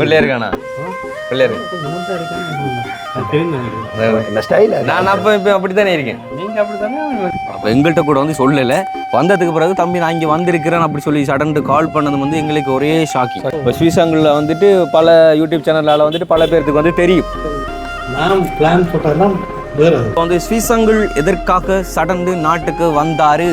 பிள்ளையருக்கானா? பிள்ளையரு. எங்கள்கிட்ட கூட வந்து சொல்லல. வந்ததுக்கு பிறகு தம்பி நான் இங்க வந்திருக்கிறேன் அப்படி சொல்லி சடன் கால் பண்ணது வந்து எங்களுக்கு ஒரே ஷாக்கிங் இப்போ ஸ்வீசங்கில் வந்துட்டு பல யூடியூப் சேனலால வந்துட்டு பல பேர்த்துக்கு வந்து தெரியும். இப்போ வந்து ஸ்வீசங்கிள் எதற்காக சடந்து நாட்டுக்கு வந்தாரு?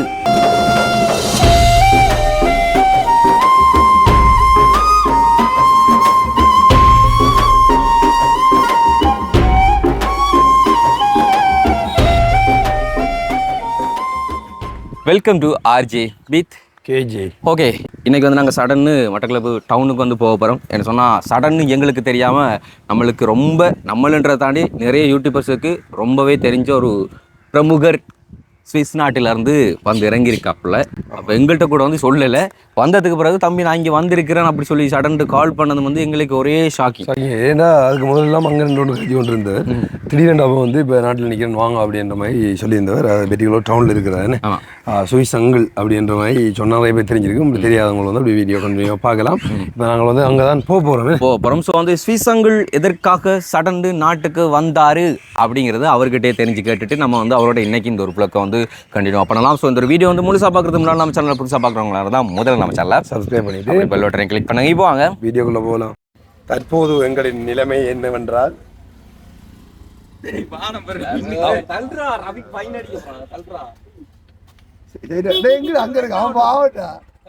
Welcome to RJ with KG okay இன்னைக்கு வந்து நாங்கள் சடன்னு மட்டக்களப்பு டவுனுக்கு வந்து போக போகிறோம் என்ன சொன்னால் சடன்னு எங்களுக்கு தெரியாமல் நம்மளுக்கு ரொம்ப நம்மளுன்றதை தாண்டி நிறைய யூடியூபர்ஸுக்கு ரொம்பவே தெரிஞ்ச ஒரு பிரமுகர் சுவிஸ் நாட்டிலேருந்து வந்து இறங்கியிருக்காப்புல. அப்போ எங்கள்கிட்ட கூட வந்து சொல்லலை. வந்ததுக்கு பிறகு தம்பி நான் இங்கே வந்திருக்கிறேன் அப்படி சொல்லி சடன்னு கால் பண்ணது வந்து எங்களுக்கு ஒரே ஷாக்கிங் சரி ஏன்னா அதுக்கு முதல்லாம் அங்கே ரெண்டு ஒன்று கட்சி கொண்டு இருந்தார் திடீரெண்டு அவன் வந்து இப்போ நாட்டில் நிற்கிறேன் வாங்க அப்படின்ற மாதிரி சொல்லியிருந்தவர். அது பெட்டிகளோ டவுனில் இருக்கிறாரு ஆமாம் சுவிஸ் அங்கிள் அப்படின்ற மாதிரி சொன்னால் நிறைய பேர் தெரிஞ்சிருக்கு உங்களுக்கு தெரியாதவங்க வந்து அப்படி வீடியோ கண்டினியூ பார்க்கலாம். இப்போ நாங்கள் வந்து அங்கே தான் போக போகிறோம் போக போகிறோம் ஸோ வந்து ஸ்வீசங்கிள் எதற்காக சடந்து நாட்டுக்கு வந்தாரு அப்படிங்கிறது அவர்கிட்டயே தெரிஞ்சு கேட்டுட்டு நம்ம வந்து அவரோட இன்னைக்கு இந்த ஒரு புழக்கம் வந்து கண்டினியூ பண்ணலாம் ஸோ இந்த வீடியோ வந்து முழுசாக பார்க்கறதுக்கு முன்னாடி நம்ம சேனல் புதுசாக பார்க்குறவங்களா தான் முதல்ல நம்ம சேனல் சப்ஸ்கிரைப் பண்ணிட்டு பெல் பட்டனை கிளிக் பண்ணுங்க இப்போ வாங்க. வீடியோக்குள்ளே போகலாம் தற்போது எங்களின் நிலைமை என்னவென்றால் எங்க அங்க இருக்கு? அவன் பாவட்டா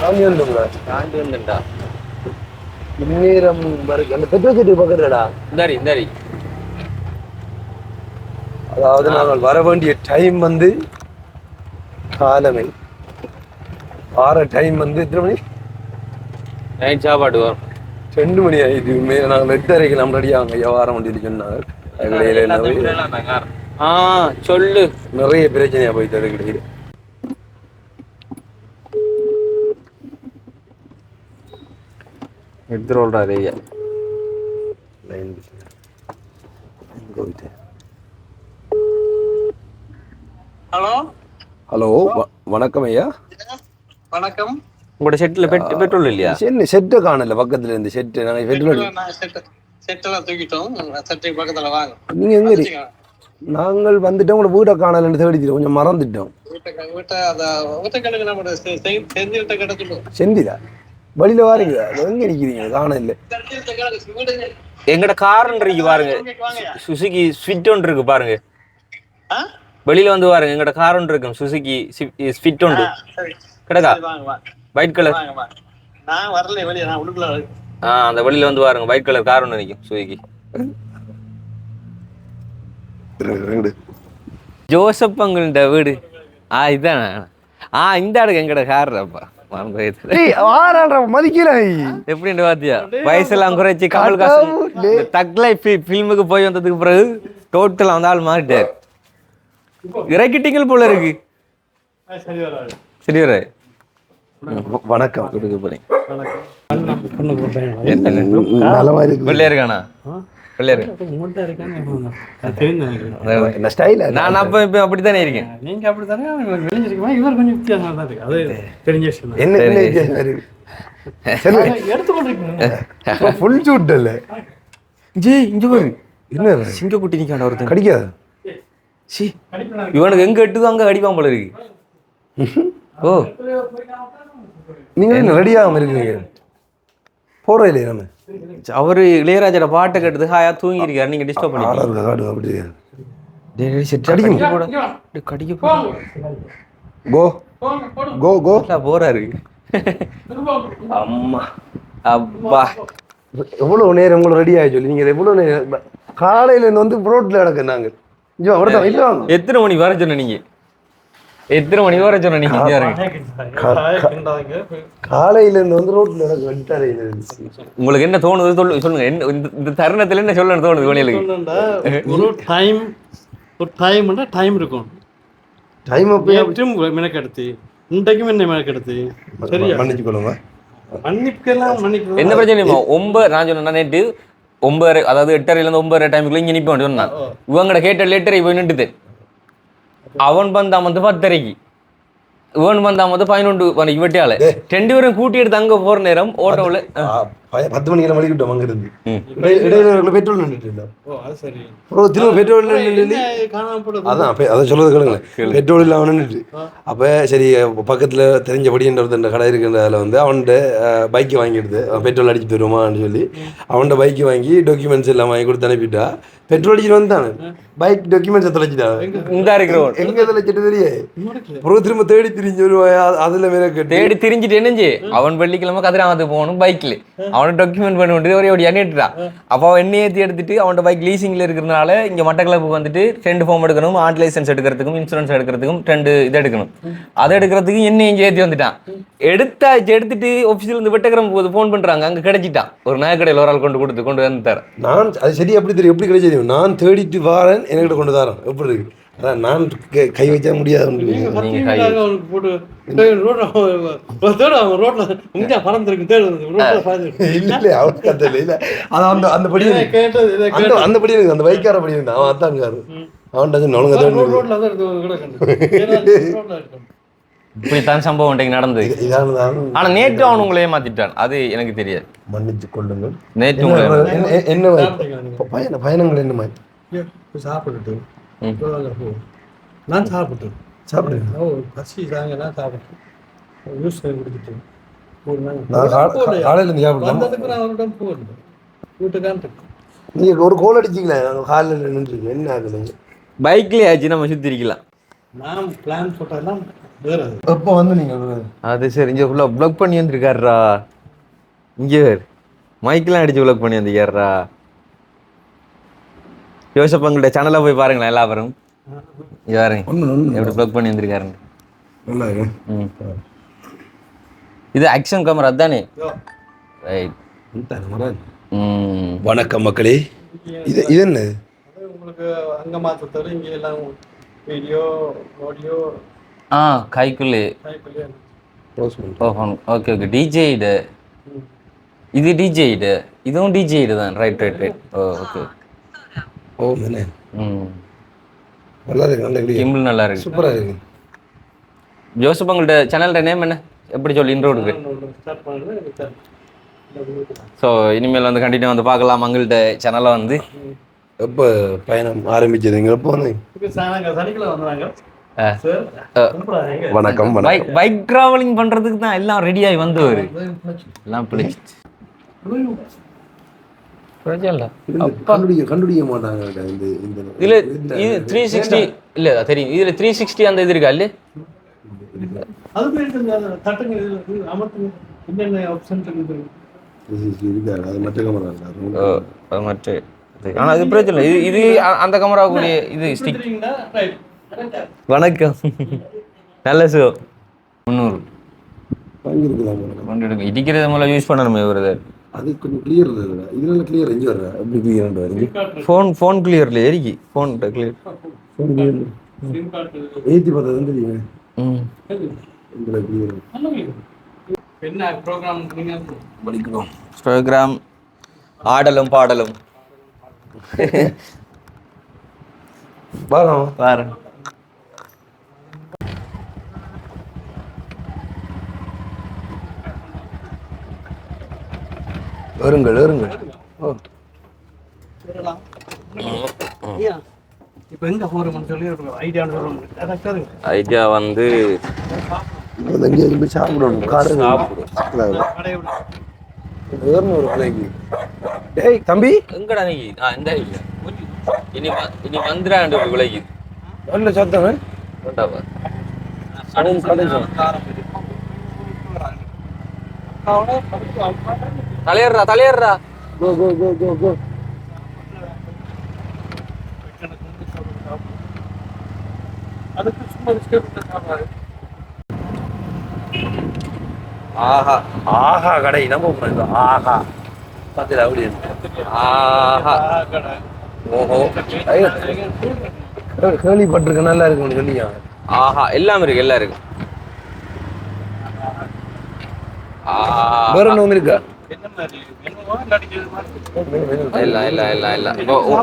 சாமி வந்துங்களா? தாண்டி வந்துட்டா. இந்நேரம் வரைக்கும் அந்த பெட்ரோல் செட்டு பக்கத்துலடா. இந்தாரி இந்தாரி அதாவது நாங்கள் வர வேண்டிய டைம் வந்து காலமே. வார டைம் வந்து எத்தனை மணி? நைட் சாப்பாடு வரும். ரெண்டு மணி ஆயிடுச்சு. உண்மையில நாங்கள் எட்டரைக்கு நம்ம ரெடியாங்க வார வேண்டியது சொன்னாங்க. ஆ சொல்லு. நிறைய பிரச்சனையா போயிட்டு அதுக்கு எடுத்துருவாரு ஐயா லைன் போயிட்டு? ஹலோ? ஹலோ வணக்கம் ஐயா. வணக்கம். உங்களோட செட்டில் பெட் பெட்ரோல் இல்லையா? சென்னு செட்டை காணல பக்கத்துல இருந்து செட்டு நாங்கள் பெட்ரோல் செட்டெல்லாம் தூக்கிட்டோம். செட்டுக்கு பக்கத்துல வாங்க. நீங்க எங்க நாங்கள் வந்துட்டோம் உங்களை வீட்டை காணலன்னு தேடிட்டு கொஞ்சம் மறந்துட்டோம். செந்திலா? வழியில வாரீங்க. எங்க நிக்கிறீங்க? காண இல்ல. எங்கட கார்ன்னு இருக்கு பாருங்க. சுசுகி ஸ்விட் ஒன்று இருக்கு பாருங்க. ஆ? வெளியில வந்து பாருங்க எங்கட கார் ஒன்று இருக்கும் சுசுகி ஸ்விட் ஒன்று. கிடக்கா? ஒயிட் கலர் நான் வரல வெளியே. நான் உள்ளுக்குள்ள ஆ அந்த வெளியில வந்து பாருங்க ஒயிட் கலர் கார் ஒன்று நிற்கும் சுசுகி ரெண்டு. ஜோசப் அங்கிள்ட வீடு. ஆ இதானே. ஆ இந்த இடக்கு எங்கட கார் அப்பா. எப்படின்னு பாத்தியா? வயசெல்லாம் குறைச்சி கமல்ஹாசன் கடவுளே. இந்த தக் லைஃப் ஃபில்முக்கு போய் வந்ததுக்கு பிறகு டோட்டலா வந்து ஆள் மாறிட்டார். இறக்கிட்டீங்கள் போல இருக்கு. சரி வர வணக்கம். கொடுக்க போறேன். பொண்ணு போட்டேன் நலமா இருக்கு. பிள்ளையருக்கானா பிள்ளையரு. ஸ்டைல நான் அப்ப இப்ப அப்படித்தானே இருக்கேன்? நீங்க அப்படித்தானே? இவர் வெளிஞ்சிருக்குமா? இவர் கொஞ்சம் வித்தியாசமா தான் இருக்கு. அது தெரிஞ்ச விஷயம் தான். என்ன என்ன வித்தியாசம் இருக்கு சொல்லு. எடுத்துக்கொண்டிருக்கீங்க. ஃபுல் சூட் இல்ல? ஜி இங்க பாரு. என்ன சிங்கக்குட்டி நிக்காண்ட ஒருத்தன். கடிக்காது? சி. இவனுக்கு எங்க எட்டுதோ அங்க அடிப்பான் போல இருக்கு. ஓ. நீங்க என்ன ரெடி ஆகாம இருக்கீங்க? போறோம் இல்லையா நம்ம? அவரு இளையராஜோட பாட்டை கேட்டது ஹாயா தூங்கி இருக்காரு நீங்க டிஸ்டர்ப் பண்ணி. கடிக்க. கோ கோ கோ. போறாரு. அம்மா. அப்பா. எவ்வளவு நேரம் உங்களை ரெடி ஆகி சொல்லி நீங்க எவ்வளவு நேரம் காலையில இருந்து வந்து ரோட்ல கிடக்கு நாங்க. ஐயோ அவர்தான் இல்ல வாங்க. எத்தனை மணி வர சொன்ன நீங்க எத்தனை மணி வரை சொன்ன நீங்க இங்க வரீங்க காலையில இருந்து வந்து எனக்கு இருந்துச்சு. உங்களுக்கு என்ன தோணுது? சொல்லு சொல்லுங்க. என்ன இந்த- தருணத்துல என்ன சொல்லணும் தோணுது கோணியலுக்கு ஒரு டைம் ஒரு டைம்னா டைம் இருக்கும். டைம் அப்போ மெனக்கெடுத்து. இன்றைக்கும் என்ன மெனக்கெடுத்து. சரியா? மன்னிச்சு கொள்ளுங்க. என்ன பிரச்சனை ஒன்பது நான் சொன்னேன் நேற்று ஒன்பது அதாவது எட்டரைல இருந்து ஒன்பது டைமுக்குள்ள இங்க வேண்டிய சொன்னான். இவங்கட கேட்ட லெட்டரை போய் நின்றுது. அவன் வந்தான் வந்து பத்தரைக்கு. இவன் வந்தான் வந்து பதினொன்று மணிக்கு வெட்டியால ரெண்டு பேரும் கூட்டி பத்து மணிக்கு வழி விட்டோம் அங்க இருந்து ம். இடை- இடையில பெட்ரோல் நின்றுட்டு இருந்தோம் ஓ அது சரி. அப்புறம் திரும்ப பெட்ரோல் அதான் அதை சொல்றது கேளுங்களேன். பெட்ரோல் இல்லாம நின்றுட்டு அப்ப சரி பக்கத்துல தெரிஞ்சபடின்ற கடை இருக்குன்றதுல வந்து அவன்கிட்ட பைக் வாங்கிடுது. பெட்ரோல் அடிச்சு தருவான்னு சொல்லி அவன்கிட்ட பைக் வாங்கி டாக்குமெண்ட்ஸ் எல்லாம் வாங்கி கொடுத்து அனுப்பிட்டா பெட்ரோல் அடிச்சுட்டு வந்தானே பைக் டாக்குமெண்ட்ஸ் தொலைச்சிட்டாங்க இந்த இருக்கிறவன் எங்க? தொலைச்சிட்டு தெரிய அப்புறம் திரும்ப தேடி திரிஞ்சு வருவான் அ- அதுல மேல தேடி திரிஞ்சிட்டு என்னஞ்சு? அவன் வெள்ளிக்கிழமை கதிராமத்துக்கு போகணும் பைக்ல அவனை டாக்குமெண்ட் பண்ண வேண்டியது ஒரே ஒரு எண்ணிட்டுறான் அப்போ எண்ணெய் ஏற்றி எடுத்துட்டு அவனோட பைக் லீசிங்ல இருக்கிறதுனால இங்க மட்டக்களப்பு வந்துட்டு ரெண்டு ஃபார்ம் எடுக்கணும் ஆர்ட் லைசன்ஸ் எடுக்கிறதுக்கும் இன்சூரன்ஸ் எடுக்கிறதுக்கும் ரெண்டு இது எடுக்கணும். அதை எடுக்கிறதுக்கு எண்ணெயும் ஏற்றி வந்துட்டான். எடுத்தாச்சு எடுத்துட்டு ஆஃபீஸில் இருந்து வெட்டக்கிரம் போது ஃபோன் பண்றாங்க அங்க கிடைச்சிட்டான். ஒரு நகைக்கடையில் ஒரு ஆள் கொண்டு கொடுத்து கொண்டு வந்து தரேன். நான் அது சரி எப்படி தெரியும் எப்படி கிடைச்சது நான் தேடிட்டு வரேன் என்கிட்ட கொண்டு தரேன். எப்படி இருக்கு? அதான் நான் கை- கை வச்சா முடியாது நீங்க கை- அவனுக்கு போட்டு ரோட்ல தேடு அவன் ரோட்ல உங்க பறந்துருக்கு தேடு ரோட்ல பாய்ந்து இல்ல இல்ல அவனுக்கு கதை இல்லை இல்ல. அது அந்த பைக்கார படி இருந்தான் அவன் அத்தாங்காரு அவன்கிட்ட சொன்ன அவனுங்க கேட்டது தேடி ரோட்ல தான் இருக்கு கூட கண்டு. ரோட்ல இருக்கு. இப்படித்தான் சம்பவம் இன்றைக்கு நடந்தது. ஆனா நேற்று அவன் உங்களை ஏமாத்திட்டான். அது எனக்கு தெரியாது. மன்னிச்சு கொள்ளுங்கள். நேற்று உங்களை என்ன- பயணங்கள் என்ன மாதிரி சாப்பிட்டுட்டு. ம். போ. நான் சாப்பிட்டு சாப்பிடுங்க. ஓ பசி சாயங்காலம் சாப்பிட்டு ஜூஸ் குடிச்சிட்டு. ஒரு நாள் காலையில வந்ததுக்கு நான் அவர்கிட்ட போகல. வீட்டுக்கான் நீங்க ஒரு கோல் அடிச்சிங்களே நாங்க காலையில நின்றுருக்கு என்ன ஆகுது? பைக்லயே ஆச்சு. நம்ம சுத்தி இருக்கலாம் நான் பிளான் போட்டதெல்லாம் வேற எப்போ வந்து நீங்க வருவது? அது சரி. இங்க ஃபுல்லா ப்ளாக் பண்ணி வந்திருக்காருடா. இங்க வேறு. மைக்கெல்லாம் அடிச்சு ப்ளாக் பண்ணி வந்திருக்காருடா. யோசப் உங்கள்ட்ட சேனல்ல போய் பாருங்களேன் எல்லாரும். ஒண்ணு எப்படி ப்ளாக் பண்ணி ம் இது ஆக்ஷன் கேமரா தானே ரைட் ம். வணக்கம் மக்களே. இது இது என்ன? உங்களுக்கு அங்க மாத்த இங்க எல்லாம் வீடியோ ஆடியோ ஆ கைக்குள்ளே. ஓகே ஓகே டிஜே இது இது டிஜே இது இதுவும் டிஜே இது தான். Right right right oh okay oh என்ன ம். நல்லா இருக்கு நல்ல கிளியர் கிம்பிள் நல்லா இருக்கு. சூப்பரா இருக்கு. ஜோசப் உங்கள்ட்ட சேனல்ட நேம் என்ன? எப்படி சொல்லி இன்ட்ரோ இருக்கு ஸோ இனிமேல் வந்து கண்டினியூ வந்து பார்க்கலாம் உங்கள்ட்ட சேனலை வந்து. எப்போ பயணம் ஆரம்பிச்சதுங்க எப்போ வந்து. வணக்கம் பைக் டிராவலிங் பண்றதுக்கு தான் எல்லாம் ரெடி ஆகி வந்தவர். எல்லாம் பிடிச்சிச்சு கண்டுபிடிக்க மாட்டாங்க இதுல இது த்ரீ சிக்ஸ்டி இல்ல தெரியும். இதுல த்ரீ சிக்ஸ்டி அந்த இது இருக்கா இல்ல? அது அது மற்ற அது. ஆனா இது பிரச்சனை இல்லை. இது இது அந்த கேமராவுக்குரிய இது ஸ்டிக் வணக்கம். நல்ல சோ முந்நூறு. எடுங்க. இடிக்கிறத முதல்ல யூஸ் பண்ணணுமே ஒரு அது கொஞ்சம் கிளியர் இல்லை இதுல கிளியர் எஞ்சி வர்ற எப்படி கிளியர் வருது. ஃபோன் ஃபோன் கிளியர்ல எரிக்கி ஃபோன் கிளியர் சிம் கார்டு ஏற்றி பார்த்தது வந்து தெரியுங்க உங்களை கிளியர் என்ன ப்ரோக்ராம் படிக்கணும். இன்ஸ்டாகிராம் ஆடலும் பாடலும். பாருங்க. பாரு ஏறுங்கள் ஏறுங்கள் ஓ இப்போ எங்க போறோம்னு சொல்லி ஒரு ஐடியான்னு சொல்லுவோம் அதான் கேளுங்க. ஐடியா வந்து அது எங்கேயாச்சும் போய் சாப்பிடணும்? காரு ஏறணும் ஒரு கடைக்கு டேய் தம்பி. எங்கடா நீ? இந்த இனி இனி வந்துடாண்டு விலைக்கு நல்ல சத்தம்? தலையேறா தலையேறா கோ கோ கோ கோ கோ. அதுக்கு ஆஹா. ஆஹா கடை நம்ம போனது ஆஹா. பார்த்தீங்களா அப்படி ஆஹா. ஓஹோ. கேள்விப்பட்டிருக்க நல்லா இருக்கும் சொல்லியா? ஆஹா எல்லாம் இருக்கு எல்லாம் இருக்கு. வேற ஆஹா. ஒன்று இருக்கா இல்ல இல்ல இல்ல இல்ல. இப்போ உ-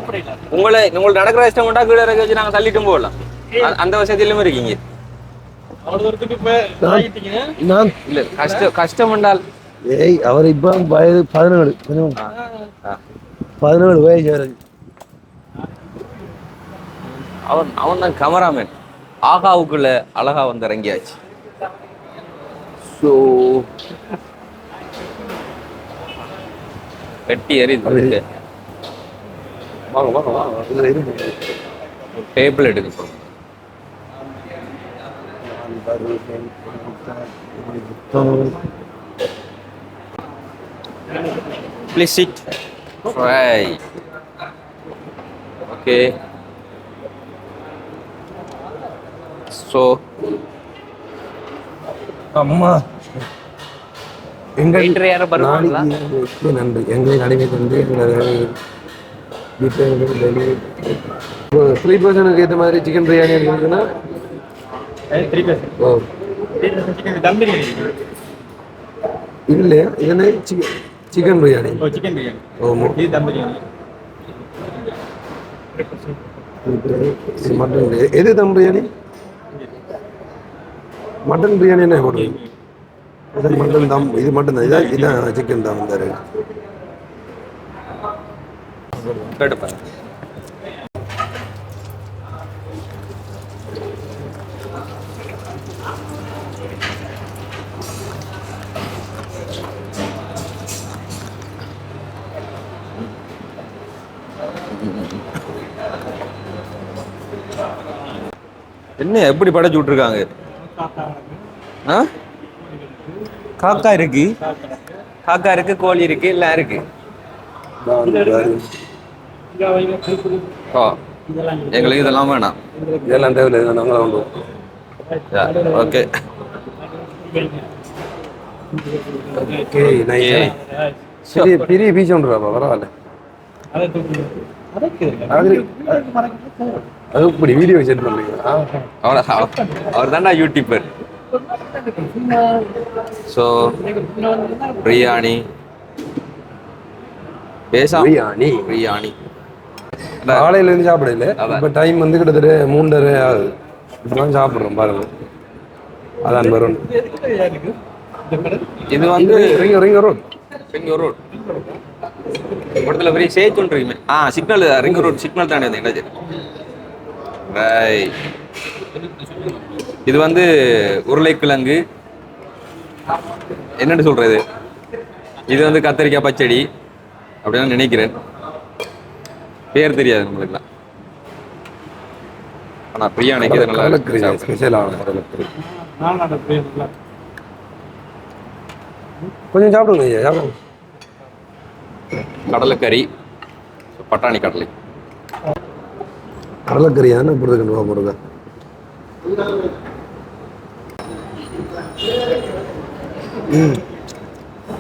உங்களை உங்களுக்கு நடக்கிற இஷ்டம் கொண்டா கீழே இறக்கி வச்சு நாங்க தள்ளிட்டும் போகலாம். அந்த வசதியிலும் இருக்கீங்க. இல்ல கஷ்டம் கஷ்டம் என்றால் ஏய் அவர் இப்போ வயது பதினேழு. ஆ. பதினேழு வயசு அவருக்கு அவன் அவன் தான் கமராமேன் ஆகாவுக்குள்ள அழகா வந்து இறங்கியாச்சு. ஸோ வெட்டி எரியுது வாங்க வாங்க வாங்க டேபிள் எடுக்க Please sit. Right. Okay. So, அம்மா எங்கள் யாரும் வருவாங்களா? நன்றி எங்களை தந்து எங்களை வீட்டில் இப்போ த்ரீ பர்சனுக்கு ஏற்ற மாதிரி சிக்கன் பிரியாணி இருக்குன்னா ஓ இல்லையா? இதுனா chicken chicken biryani chicken biryani ஓமோ இது தம் பிரியாணி இது மட்டன் பிரியாணி எது தம் பிரியாணி மட்டன் பிரியாணி என்ன போடுறீங்க இது மட்டும்தான் இது மட்டும்தான் இதான் இதான் சிக்கன் தான் வந்தார் என்ன எப்படி படைச்சு விட்டுருக்காங்க? ஆ? காக்கா இருக்கு. காக்கா இருக்கு கோழி இருக்கு எல்லாம் இருக்கு. ஓ எங்களுக்கு இதெல்லாம் வேணாம். இதெல்லாம் தேவையில்லை இதெல்லாம் நாங்களும் உண்டு ஓகே. ஓகே சரி பெரிய பீச் ஒன்று பரவாயில்ல. அது அது இப்படி வீடியோ செட் பண்ணுறீங்களா அவர் அவர் தான்டா யூடியூபர் ஸோ பிரியாணி பேசாம பிரியாணி பிரியாணி காலையில இருந்து சாப்பிடல. இப்போ டைம் வந்து கிட்டத்தட்ட மூன்றரை ஆகுது. இப்பதான் சாப்பிட்றோம் பாருங்க. அதான் வரும் இது வந்து ரிங்க ரிங்க ரோட் ரிங் ரோட் இடத்துல பெரிய சேச் ஒன்று இருக்குமே. ஆ சிக்னல் ரிங் ரோட் சிக்னல் தானே அது என்ன ரைட் இது வந்து உருளைக்கிழங்கு. என்னன்னு சொல்றது? இது வந்து கத்தரிக்காய் பச்சடி அப்படின்னு நினைக்கிறேன். பேர் தெரியாது நம்மளுக்குலாம் ஆனா பிரியாணிக்கு இது நல்லா. ஸ்பெஷலான கொஞ்சம் சாப்பிடுங்க ஐயா சாப்பிடுங்க. கடலைக்கறி பட்டாணி கடலை. கடலக்கறி தானே இப்படி இருக்கு போகிறதா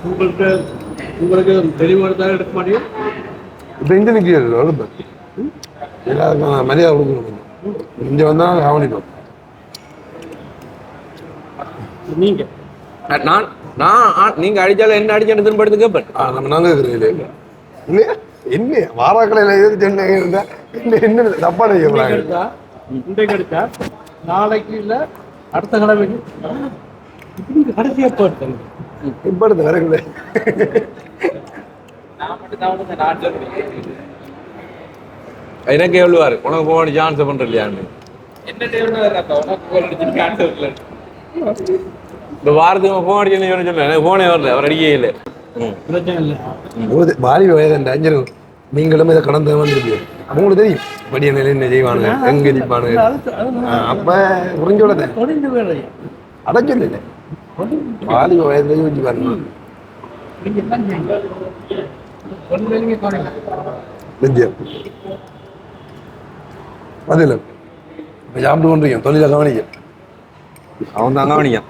உங்களுக்கு உங்களுக்கு தெளிவாக தான் எடுக்க மாட்டேன் இப்போ இங்கே நிற்கிறது எல்லாருக்கும் நான் மரியாதை கொடுக்கணும். இங்கே வந்தால் கவனிப்போம் நீங்க. நான் நான் நீங்க அடிச்சாலும் என்ன அடிச்சு திரும்ப எடுத்து கேட்பேன் ஆ நம்ம இல்லையா? இல்லையா? என்ன வாராக்கடையில் எது சென்னை இருந்தா என்ன என்ன தப்பா நினைக்கிறாங்க இன்றைக்கு எடுத்தா நாளைக்கு இல்ல அடுத்த கிழமைக்கு இப்படி கடைசியா போட்டு இப்போ எடுத்து வரக்குள்ள எனக்கு எவ்வளவாரு உனக்கு போக சான்ஸ் பண்ற இல்லையான்னு இந்த வாரத்துக்கு போன் அடிச்சு சொல்ல எனக்கு போனே வரல அவர் அடிக்கவே இல்லை. ம். பிரச்சனை இல்லை. அஞ்சு நீங்களும் இதை கடந்து வந்துருப்பீங்க. உங்களுக்கு தெரியும். படி என்ன என்ன செய்வானுங்க எங்க நிற்பானுங்க அப்ப புரிஞ்சோட தொழில் வேலை அடைஞ்சொல்ல பாலி வயதுல யோசிச்சு பாருங்க. நீங்க என்ன செய்யுங்க ஒன்று நீங்க தொழில் வித்யா பதில். இப்போ சாப்பிட்டு கொண்டிருக்கேன். தொழிலை கவனிக்க. அவன் தான் கவனிக்கான்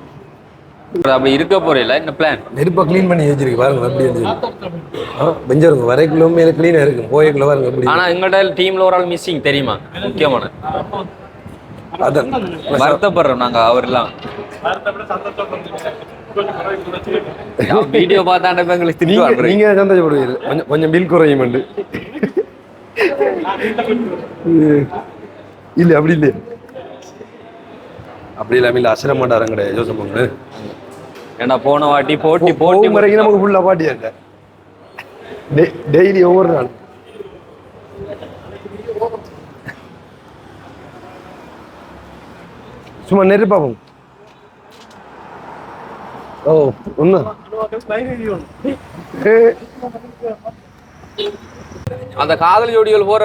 அப்படி இருக்க போறீல என்ன பிளான் நெருப்பை க்ளீன் பண்ணி வச்சிருக்கு பாருங்க ஆ பெஞ்சம் இருக்கும் வரைக்குள்ள மேலே க்ளீனாக இருக்கும் போயக்குள்ள பாருங்க எப்படி ஆனா எங்கள்ட்ட டீம்ல ஒரு ஆள் மிஸ்ஸிங் தெரியுமா? முக்கியமான. அதான். வருத்தப்படுறோம் நாங்க அவர்லாம். வீடியோ பார்த்தாண்ட இப்ப எங்களுக்கு நீங்க திட்டுவார் நீங்க சந்தோஷப்படுவீங்க. கொஞ்சம் கொஞ்சம் பில் குறையும் உண்டு. இல்ல அப்படி இல்ல. அப்படி இல்லாம இல்ல அசர மாட்டாரம் கிடையாது ஜோசப் பொண்ணு. ஏன்னா போன வாட்டி போட்டி போட்டி போட்டி முறைக்கு நமக்கு ஃபுல்லா பாட்டியா இருக்க டெய்லி ஒவ்வொரு நாள். சும்மா நெருப்பு பார்ப்போம் ஓ ஒண்ணு. அந்த காதல் ஜோடிகள் போற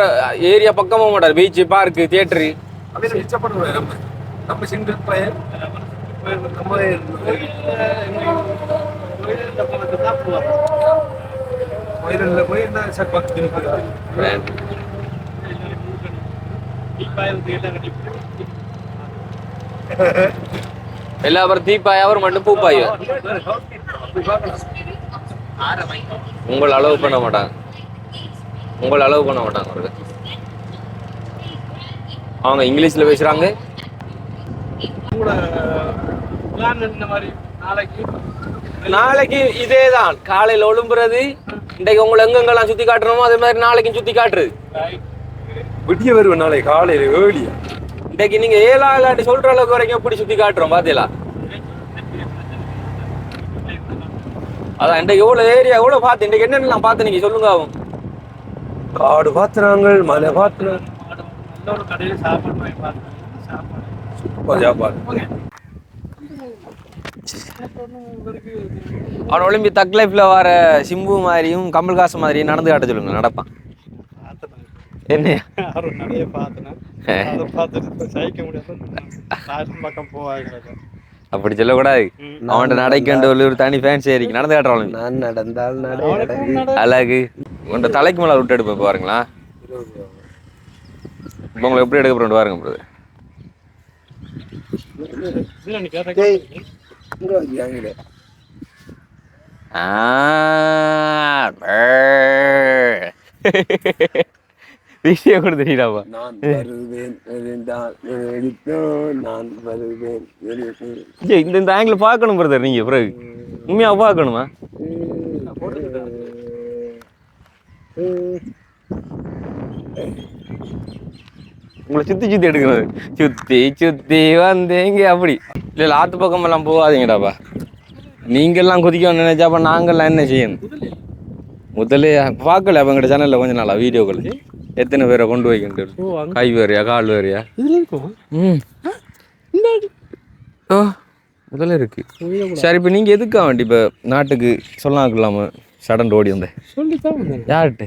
ஏரியா பக்கமா மாட்டார். பீச் பார்க்கு தியேட்டரு நம்ம கோயிலில் போய் என்ன சார் எல்லா பேரும் தீப்பாய் அவர் மட்டும் பூப்பாய்? உங்களை அளவு பண்ண மாட்டாங்க. உங்களை அளவு பண்ண மாட்டாங்க அவங்க இங்கிலீஷ்ல பேசுறாங்க பிளான் இந்த மாதிரி நாளைக்கு. நாளைக்கு இதே தான் காலையில ஒழும்புறது இன்றைக்கு உங்களை எங்கெங்கெல்லாம் சுத்தி காட்டுறோமோ அதே மாதிரி நாளைக்கும் சுத்தி காட்டுறது. விடிய வருவேன் நாளை காலையில் ஏழியா இன்றைக்கு நீங்க ஏழா இல்லாட்டி சொல்ற அளவுக்கு வரைக்கும் எப்படி சுத்தி காட்டுறோம் பாத்தீங்களா? அதான் இன்றைக்கு எவ்வளவு ஏரியா எவ்வளவு பார்த்து இன்றைக்கு என்னென்னலாம் பார்த்து நீங்க சொல்லுங்க ஆகும் காடு பாத்துறாங்க மலை ஒரு கடையில் சாப்பாடு பார்த்தேன் அவன் ஒலிம்பி தக் லைஃப்ல வர சிம்பு மாதிரியும் கமல்ஹாசன் மாதிரியும் நடந்து காட்ட சொல்லுங்க நடப்பான். என்ன நிறைய பார்த்தேன் அப்படி சொல்லக்கூடாது. அவன்கிட்ட நடைக்கண்டு ஒரு தனி ஃபேன்ஸ் ஏறிக்கு நடந்து காட்டுறான் நான் நடந்தால் அழகு. உன்ட தலைக்கு மேல விட்டு எடுப்பேன் பாருங்களா. இப்போ உங்களை எப்படி எடுக்க போறோம் பாருங்க brother. வீடியோ கூட தெரியலாமா நான் வருவேன் நான் வருவேன் இந்த இந்த ஆங்கிள் பார்க்கணும் பிரதர் நீங்க பிறகு உண்மையா பார்க்கணுமா? உங்களை சுத்தி சுத்தி எடுக்கிறது. சுத்தி சுத்தி வந்தீங்க அப்படி. இல்ல இல்ல ஆத்து பக்கம் எல்லாம் போகாதீங்கடாப்பா நீங்கெல்லாம் குதிக்க நினைச்சாப்ப நாங்கெல்லாம் என்ன செய்யணும்? முதல்ல பார்க்கல அவங்ககிட்ட சேனல்ல கொஞ்ச நாளா வீடியோக்கள் எத்தனை பேரை கொண்டு அங்க கை வேறியா கால் வேறியா? ம். ஓ முதல்ல இருக்கு. சரி இப்போ நீங்கள் எதுக்கா வேண்டி இப்போ நாட்டுக்கு சொல்லாக்கலாம? சடன் ஓடி வந்தேன். யார்கிட்ட?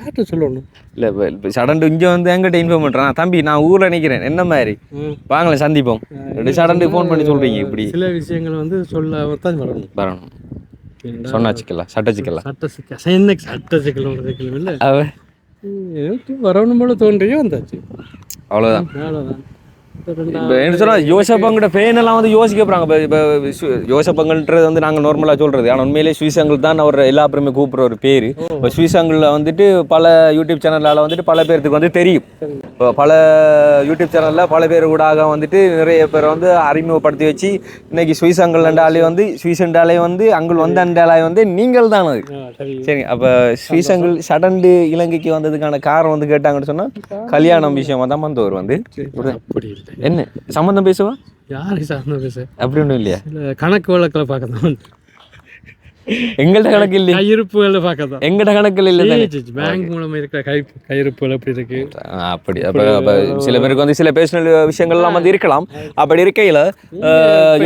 யார்கிட்ட சொல்லணும்? இல்லை இப்போ இப்போ சடன் இங்கே வந்து எங்கிட்ட இன்ஃபார்ம் பண்ணுறான் தம்பி நான் ஊரில் நிற்கிறேன் என்ன மாதிரி. வாங்களேன் சந்திப்போம். ரெண்டு சடன் ஃபோன் பண்ணி சொல்கிறீங்க இப்படி. சில விஷயங்கள் வந்து சொல்ல தான் வரணும். வரணும். சொன்னா சிக்கலாம் சட்ட சிக்கலாம் சட்ட சிக்கல். என்ன சட்ட சிக்கல் இல்லை வரணும் போல தோன்றியோ வந்தாச்சு. அவ்வளோதான் அவ்வளோதான் இப்போ என்ன யோசப்பங்கிட்ட ஃபேனெல்லாம் வந்து யோசிக்க போகிறாங்க இப்போ யோசப்பங்கன்றது வந்து நாங்கள் நார்மலாக சொல்கிறது ஆனால் உண்மையிலே சுவிசங்கள் தான் அவர் எல்லா பேருமே கூப்பிட்ற ஒரு பேர். இப்போ சுவிசங்களில் வந்துட்டு பல யூடியூப் சேனலால் வந்துட்டு பல பேர்த்துக்கு வந்து தெரியும். இப்போ பல யூடியூப் சேனலில் பல பேர் ஊடாக வந்துட்டு நிறைய பேரை வந்து அறிமுகப்படுத்தி வச்சு இன்னைக்கு சுவிசங்கள் அண்டாலே வந்து சுவிசண்டாலே வந்து அங்குள் வந்த அண்டாலே வந்து நீங்கள் தான் அது. சரி. அப்போ ஸ்ரீசங்கிள் சடன்டு இலங்கைக்கு வந்ததுக்கான காரணம் வந்து கேட்டாங்கன்னு சொன்னால் கல்யாணம் விஷயமா தான் வந்தவர் வந்து. என்ன சம்மந்தம் பேசுவா? யாருக்கு சார்ந்த பேச? அப்படி ஒன்றும் இல்லையா? இல்லை கணக்கு வழக்கில் பார்க்க தான் எங்கள்கிட்ட கணக்கு இல்லையா. கையிருப்புகளை பார்க்க தான். எங்கள்கிட்ட கணக்கில் இல்லை பேங்க் மூலமா இருக்கிற கை கையிருப்புகள் எப்படி இருக்கு? அப்படி அப்போ சில பேருக்கு வந்து சில பேர்சனல் விஷயங்கள்லாம் வந்து இருக்கலாம். அப்படி இருக்கையில்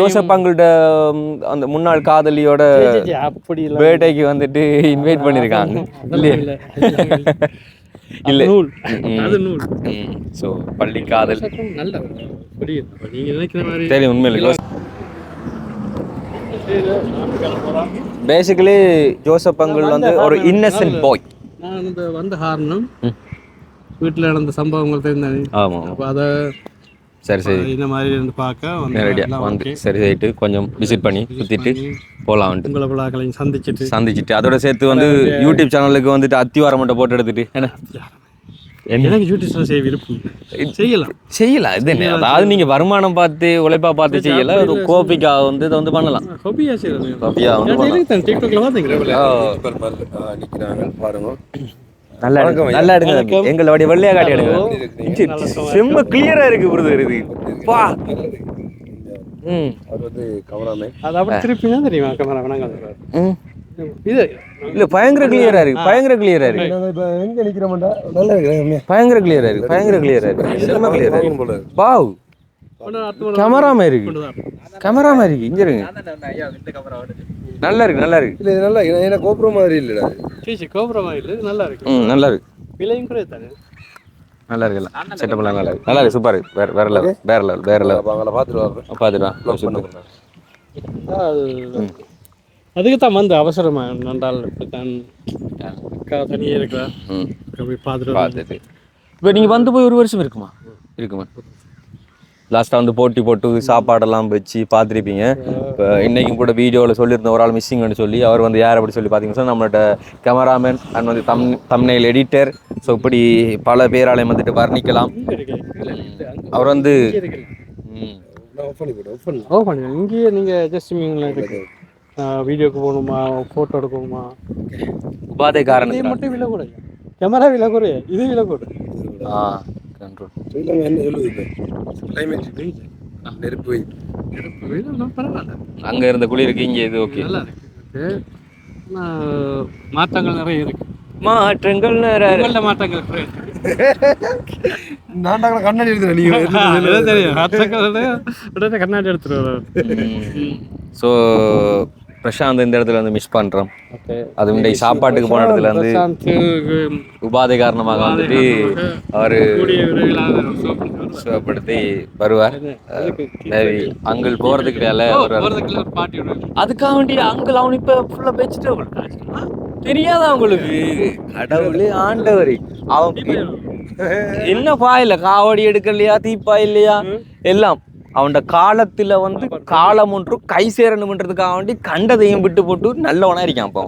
யோசப்பாங்கள்ட்ட அந்த முன்னாள் காதலியோட அப்படி பேட்டைக்கு வந்துட்டு இன்வைட் பண்ணியிருக்காங்க இல்லையா? இல்லை. நூல். அது நூல். ஸோ பள்ளி காதல். நல்ல புரியுது. நீங்க நினைக்கிற மாதிரி சரி உண்மையில பேசிக்கலி ஜோசப் அங்கிள் வந்து ஒரு இன்னசென்ட் பாய் நான் வந்த காரணம் வீட்டில் நடந்த சம்பவங்கள் தெரிந்தானே ஆமாம் அப்போ அதை சரி சரி. இந்த மாதிரி இருந்து பார்க்க வந்து நேரடியாக வந்து. சரி சரிட்டு கொஞ்சம் விசிட் பண்ணி சுற்றிட்டு போகலான்ட்டு உங்களை பிள்ளைகளையும் சந்திச்சுட்டு. சந்திச்சுட்டு அதோட சேர்த்து வந்து யூடியூப் சேனலுக்கு வந்துட்டு அத்திவாரம் மட்டும் போட்டு எடுத்துட்டு என்ன? எனக்கு யூடியூப்ல செய்ய விருப்பம். செய்யலாம். செய்யலாம். இது என்ன? அதாவது நீங்கள் வருமானம் பார்த்து உழைப்பா பார்த்து செய்யல ஒரு கோபிக்காக வந்து இதை வந்து பண்ணலாம். ஹாபியா செய்யலாம். கோபியா வந்து பண்ணலாம். டிக்டாக்ல பார்த்தீங்களா நிற்கிறாங்க பாருங்க. நல்லா எடுங்க நல்லா எடுங்க தம்பி. எங்களை அப்படியே வெள்ளையா காட்டி எடுங்க செம்ம கிளியரா இருக்கு பிரதர் இது பா. ம். அவர் வந்து கவராமே. அது அப்படி திருப்பினா தெரியுமா கேமரா வேணாங்க ம். இது இல்ல பயங்கர கிளியரா இருக்கு. பயங்கர கிளியரா இருக்கு. இப்போ எங்கே நிற்கிறோம்டா நல்லா இருக்கிறேன் பயங்கர கிளியரா இருக்கு பயங்கர கிளியரா இருக்கு. செம்ம கிளியரா இருக்கு. போல பாவ் முறை கேமராமே இருக்கு. கொண்டுதான். கேமராமே இருக்கு. இங்க இருங்க. நல்லா இருக்கு நல்லா இருக்கு. இல்லை இது நல்லா ஏன்னா கோபுரம் மாதிரி இல்லைடா. சரி சரி கோபுரமா இல்லை. நல்லா இருக்கு. ம் நல்லா இருக்கு. விலையும் கூட தானே? நல்லா இருக்குல்ல செட்டப்லாம் நல்லா இருக்கு. நல்லா இருக்கு சூப்பர் இருக்கு வேற வேற லெவல் வேற லெவல் வேற லெவல் வரேன் பார்த்துட்டு அதுக்கு தான் வந்து அவசரமா நன்றால் அக்கா தனியே இருக்கிறா அப்படி பார்த்துட்டு பார்த்துட்டு. இப்போ நீங்கள் வந்து போய் ஒரு வருஷம் இருக்குமா? இருக்குமா? லாஸ்ட்டாக வந்து போட்டி போட்டு சாப்பாடெல்லாம் வச்சு பார்த்துருப்பீங்க. இப்போ இன்னைக்கும் கூட வீடியோவில் சொல்லியிருந்த ஒரு ஆள் மிஸ்ஸிங்னு சொல்லி அவர் வந்து யார் அப்படி சொல்லி பார்த்தீங்கன்னா சொன்னா, நம்மளோட கேமராமேன் அண்ட் வந்து தம் தம்னைல் எடிட்டர் ஸோ இப்படி பல பேராலையும் வந்துட்டு வர்ணிக்கலாம். அவர் வந்து இங்கேயே நீங்க ஜஸ்ட் மீன்ல இருக்கு வீடியோக்கு போகணுமா ஃபோட்டோ எடுக்கணுமா? உபாதை இது காரணத்தினால் மட்டும் விலை கூட. கேமரா விலை குறைய இது விலை கூட. ஆ கண்ட்ரோல் கிளைமேட் நெருப்பு வை விலை பரவாயில்ல அங்கே இருந்த குளிருக்கு இங்கே இது ஓகே நல்லா இருக்கு. மாற்றங்கள் நிறைய இருக்கு. மாற்றங்கள் நிறைய மாற்றங்கள் இருக்கு. நான் கண்ணாடி எடுத்துறேன் அதான் தெரியும். கண்ணாடி எடுத்துட்டு வர்றாரு ஸோ பிரசாந்த் இந்த இடத்துல வந்து மிஸ் பண்ணுறோம் ஓகே அது இன்றைக்கு சாப்பாட்டுக்கு போன இடத்துல வந்து உபாதை காரணமாக வந்துட்டு அவர் கூடிய விரைவில் சோப்பிட்டு சுகப்படுத்தி வருவார். அங்கிள் போகிறதுக்கு வேலை அதுக்காக வேண்டி அங்கிள் அவன் இப்போ ஃபுல்லாக வெஜிடபிள் தெரியாதா உங்களுக்கு கடவுளே ஆண்டவர். அவன் என்ன பாயில காவடி எடுக்கலையா? தீப்பா இல்லையா? எல்லாம். அவனோட காலத்துல வந்து காலம் ஒன்று கை சேரணும்ன்றதுக்காக வேண்டி கண்டதையும் விட்டு போட்டு நல்லவனா இருக்கான் அப்போ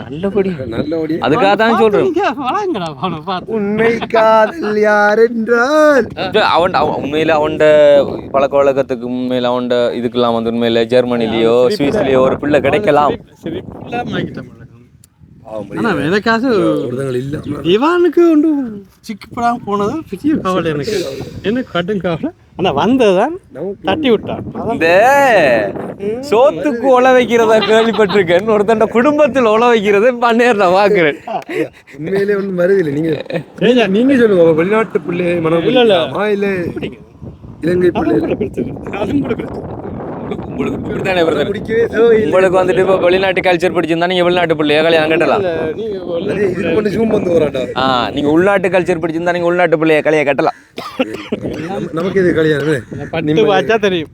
நல்லபடி நல்லபடி அதுக்காக தான் சொல்றேன். அவனை உண்மை காதல் யார் என்றால் அவன் அவன் உண்மையில அவன்ட பழக்க வழக்கத்துக்கு உண்மையில அவன்ட இதுக்கெல்லாம் வந்து உண்மையில ஜெர்மனிலேயோ சுவிஸ்லயோ ஒரு பிள்ளை கிடைக்கலாம் சரி ஃபுல்லாக வாங்கிட்டேன் ஆமாம் ஆனா எனக்காக இவானுக்கு ஒன்று சிக்கப்படாம போனது பெரிய கவலை எனக்கு. எனக்கு கடும் கவலை? வந்ததான் தட்டி விட்டான். இந்த சோத்துக்கு உழ வைக்கிறத கேள்விப்பட்டிருக்கேன். ஒருத்தன் குடும்பத்தில் உழ வைக்கிறத பண்ணேர் நான் பாக்குறேன் உண்மையிலே ஒன்றும் வருதில்லை நீங்க சரியா? நீங்க சொல்லுங்க. வெளிநாட்டு பிள்ளை மனம் இல்ல, இல்ல. இலங்கை பிள்ளை உங்களுக்கு இப்படித்தானே வந்துட்டு இப்போ வெளிநாட்டு கல்ச்சர் பிடிச்சிருந்தா நீங்க வெளிநாட்டு பிள்ளைய கல்யாணம் கட்டலாம். நீங்க ஆ நீங்க உள்நாட்டு கல்ச்சர் பிடிச்சிருந்தா நீங்க உள்நாட்டு பிள்ளைய கலைய கட்டலாம். நமக்கு இது கல்யாணம் தெரியும்.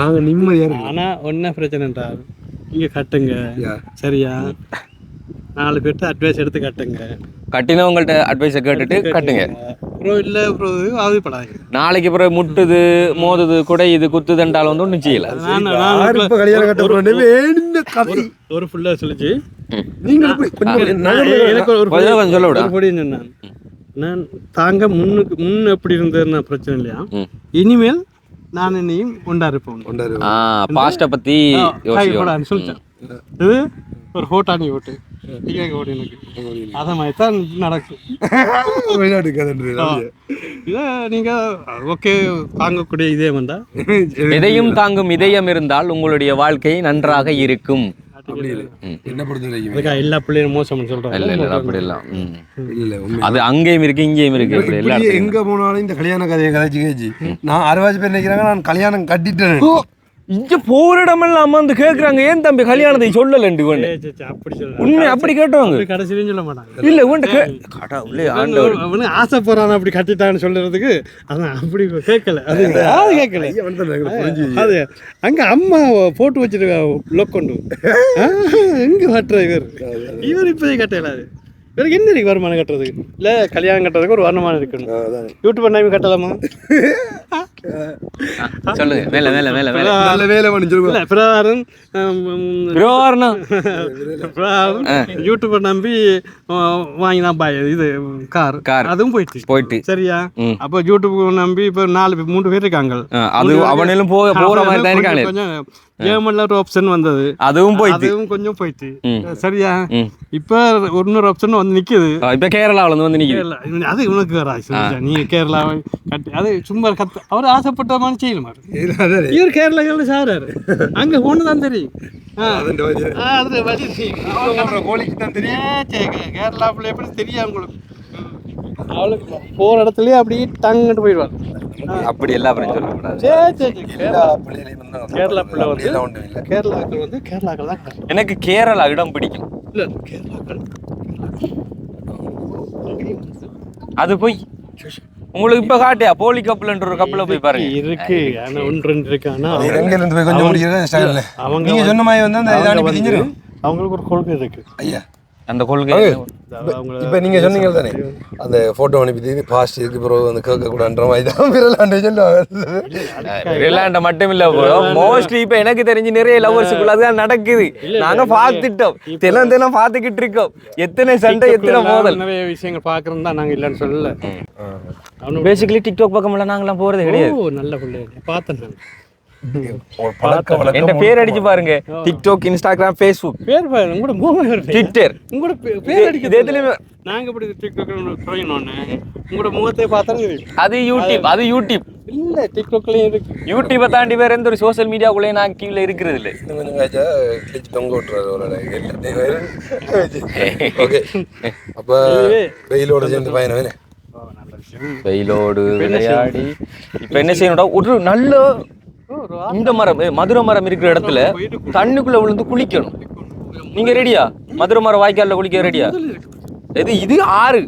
நாங்க நிம்மதியா ஆனா ஒன்ன பிரச்சனைன்றா? இங்க கட்டுங்க. சரியா? நாலு பேர்ட்ட அட்வைஸ் எடுத்து கட்டுங்க. கட்டினவங்கள்ட்ட அட்வைஸை கேட்டுட்டு கட்டுங்க. ப்ரோ இல்ல ப்ரோ அவதிப்படாதீங்க நாளைக்கு பிறகு முட்டுது மோதுது குடையுது குத்துதுன்றால் வந்து ஒன்றும் செய்யல. ஒரு ஃபுல்லா சொல்லிச்சு. நீங்க இப்படி கொஞ்சம் நகர்ந்து- எனக்கு ஒரு கொஞ்சம் கொஞ்சம் சொல்ல விடா. சொன்னான் நான் தாங்க முன்னுக்கு முன் எப்படி இருந்ததுன்னா பிரச்சனை இல்லையா. இனிமேல் நான் என்னையும் கொண்டா இருப்போம் கொண்டாரு. ஆ பாஸ்ட்டை பத்தி யோசிக்கணும் சொல்லிட்டேன். இது ஒரு ஹோட்டா நீ ஓட்டு அத மாதிரி தான் நடக்கும். வெளிநாட்டு கதைன்றது. இதை நீங்க ஓகே தாங்கக்கூடிய இதே வந்தா? எதையும் தாங்கும் இதயம் இருந்தால் உங்களுடைய வாழ்க்கை நன்றாக இருக்கும். எல்லா பிள்ளையும் மோசம்னு சொல்றாங்க. இல்ல இல்ல அப்படி இல்ல ம். இல்ல இல்ல உண்மை அது அங்கேயும் இருக்கு இங்கேயும் இருக்கு எங்க போனாலும் இந்த கல்யாண கதையை கதைச்சு கேச்சு நான் அறுபது பேர் நினைக்கிறாங்க நான் கல்யாணம் கட்டிட்டேன். இங்க போற இடமெல்லாம் அம்மா வந்து கேக்குறாங்க. ஏன் தம்பி கல்யாணத்தை சொல்லலண்டு இவன்? ஏய், சே, சே, அப்படி சொல்ல உண்மை அப்படி கேட்டவங்க. கடைசியிலும் சொல்ல மாட்டாங்க. இல்ல இவன் கடவுளே ஆண்டவர். அவனு ஆசைப்படுறான் அப்படி கட்டிட்டான்னு சொல்றதுக்கு அதான் அப்படி கேட்கல. அது கேட்கல. அது அங்க அம்மா போட்டு வச்சிருக்கா லொக் கொண்டு ஆ, எங்க கட்டுற இவர். இவர் இப்போதைக்கு கட்டல அது. இவருக்கு என்ன இருக்கு வருமானம் கட்டுறதுக்கு? இல்ல கல்யாணம் கட்டுறதுக்கு ஒரு வருமானம் இருக்கணும். அதான். யூடியூப் டைம் கட்டலாமா? சொல்லுங்க. மேல மேல மேல மேல நல்ல வேலை பண்ணி சொல்லுங்க இல்ல பிரகாரம் பிரோவர்னா யூடியூப்பை நம்பி வாங்கினா பாய் இது கார். Car. அதுவும் போயிட்டு. போயிட்டு. சரியா? ம். அப்போ யூடியூப் நம்பி இப்போ நாலு பேர் மூணு பேர் இருக்காங்க. ஆ, அது அவனிலும் போக போற மாதிரி தான் கொஞ்சம் ஏமல்ல ஒரு ஆப்ஷன் வந்தது. அதுவும் போயிட்டு. அதுவும் கொஞ்சம் போயிட்டு. சரியா. இப்போ இன்னொரு ஆப்ஷன் வந்து நிக்குது. இப்ப கேரளாவுல இருந்து வந்து நிக்குது. அது உனக்கு வராது நீங்க கேரளாவை கட்டி அது சும்மா கத்து அவர் ஆசைப்பட்ட மாதிரி செய்யல மாதிரி இவர் கேரளா சாராரு அங்க போன தான் தெரியும் அது வழி. கோழிக்கு தான் தெரியும் ஏ, சே, கே- கேரளா பிள்ளை எப்படி தெரியும் அவளுக்கு போற இடத்துலயே அப்படியே டங்குட்டு போயிடுவார் அப்படி எல்லாம் அப்புறம் சொல்லக்கூடாது சே சே சே கேரளா எல்லா பிள்ளை வந்து அப்படியெல்லாம் ஒண்ணும் இல்லை கேரளாக்கள் வந்து கேரளாக்கள் தான். எனக்கு கேரளா இடம் பிடிக்கும் இல்ல கேரளாக்கள் அது போய் உங்களுக்கு இப்ப காட்டியா? போலி கப்பல்ன்ற ஒரு கப்பல போய் பாருங்க. இருக்கு ஆனா ஒன்று ரெண்டு இருக்கு. ஆனா எங்க இருந்து போய் கொஞ்சம் முடிகிறது ஸ்டைலில் அவங்க நீங்க சொன்ன மாதிரி வந்து அந்த வந்து பிரிஞ்சிடும் அவங்களுக்கு ஒரு கொள்கை இருக்கு. ஐயா. அந்த கொள்கை இப்போ நீங்க சொன்னீங்க தானே? அந்த போட்டோ அனுப்பி பாஸ்ட் இதுக்கு பிறகு வந்து கேட்க கூடாதுன்ற மாதிரி தான் விரலாண்டே சொல்லுவாங்க. ரிலாண்ட மட்டும் இல்ல ப்ரோ மோஸ்ட்லி இப்ப எனக்கு தெரிஞ்சு நிறைய லவர்ஸுக்குள்ள அதுதான் நடக்குது. நாங்க பார்த்துட்டோம். தினம் தினம் பார்த்துக்கிட்டு இருக்கோம். எத்தனை சண்டை எத்தனை மோதல். நிறைய விஷயங்கள் பாக்குறோம் தான் நாங்க இல்லைன்னு சொல்லல. பேசிக்கலி டிக்டாக் பக்கம்ல நாங்களாம் போறது கிடையாது ஓ நல்ல பிள்ளை பார்த்தேன் நான் பேர் அடிச்சு பாருங்க டிக்டாக் இன்ஸ்டாகிராம் ஃபேஸ்புக் பேர் பாரு உங்களோட மூணு பேர் ட்விட்டர் உங்களோட பேர் அடிக்க இது எதுலயுமே நாங்க இப்படி டிக்டாக்ல குறையணும்னு உங்களோட முகத்தை பார்த்தா அது யூடியூப் அது யூடியூப் இல்ல டிக்டாக்லயும் இருக்கு யூடியூப்பை தாண்டி வேற எந்த ஒரு சோஷியல் மீடியாக்குள்ளேயும் நான் கீழே இருக்கிறது இல்லை கொஞ்சம் தொங்க விட்டுறாரு ஒரு ஓகே அப்போ வெயிலோட சேர்ந்து பயணம் வேணே வெயிலோடு விளையாடி இப்ப என்ன செய்யணும்டா? ஒரு நல்ல இந்த மரம் மதுரை மரம் இருக்கிற இடத்துல தண்ணிக்குள்ள விழுந்து குளிக்கணும். நீங்க ரெடியா மதுரை மரம் வாய்க்கால்ல குளிக்க ரெடியா இது இது ஆறு.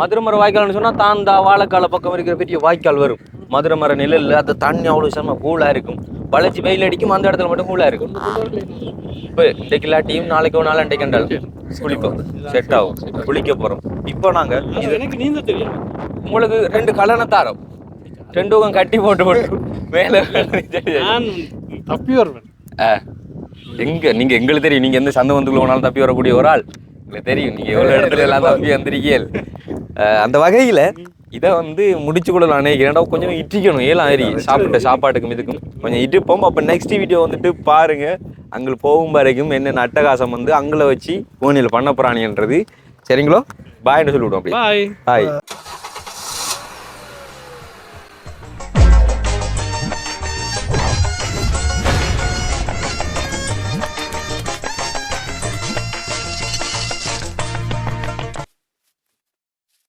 மதுரை மரம் வாய்க்கால்னு சொன்னா தாந்தா வாழைக்கால பக்கம் இருக்கிற பெரிய வாய்க்கால் வரும். மதுரை மர நிழல்ல அந்த தண்ணி அவ்வளவு செம்ம கூலா இருக்கும். வளைச்சு வெயில் அடிக்கும் அந்த இடத்துல மட்டும் கூலா இருக்கும். இப்போ இன்றைக்கு இல்லாட்டியும் நாளைக்கோ நாளண்டைக்கு கண்டாலும் குளிப்போம். செட் ஆகும். குளிக்க போறோம். இப்போ நாங்க இது எனக்கு நீந்த தெரியும் உங்களுக்கு ரெண்டு கலனை தாரோம். ரெண்டு பக்கம் கட்டி போட்டு போட்டு மேல தப்பி வருவேன். எங்க நீங்க எங்களுக்கு தெரியும். நீங்க எந்த சந்த வந்துக்குள்ள போனாலும் தப்பி வரக்கூடிய ஒரு ஆள். எங்களுக்கு தெரியும். நீங்க எவ்வளவு இடத்துல எல்லாம் தப்பி வந்திருக்கீங்க அந்த வகையில இதை வந்து முடிச்சு கூட நான் நினைக்கிறேன். கொஞ்சம் இட்டிக்கணும். ஏலாம் ஏறி சாப்பிட்ட சாப்பாட்டுக்கும் இதுக்கும். கொஞ்சம் இட்டுப்போம். அப்போ நெக்ஸ்ட் வீடியோ வந்துட்டு பாருங்க. அங்கே போகும் வரைக்கும் என்னென்ன அட்டகாசம் வந்து அங்கே வச்சு கோணியில் பண்ண போறானின்றது சரிங்களோ? பாய்னு சொல்லிவிடுவோம் அப்படி பாய்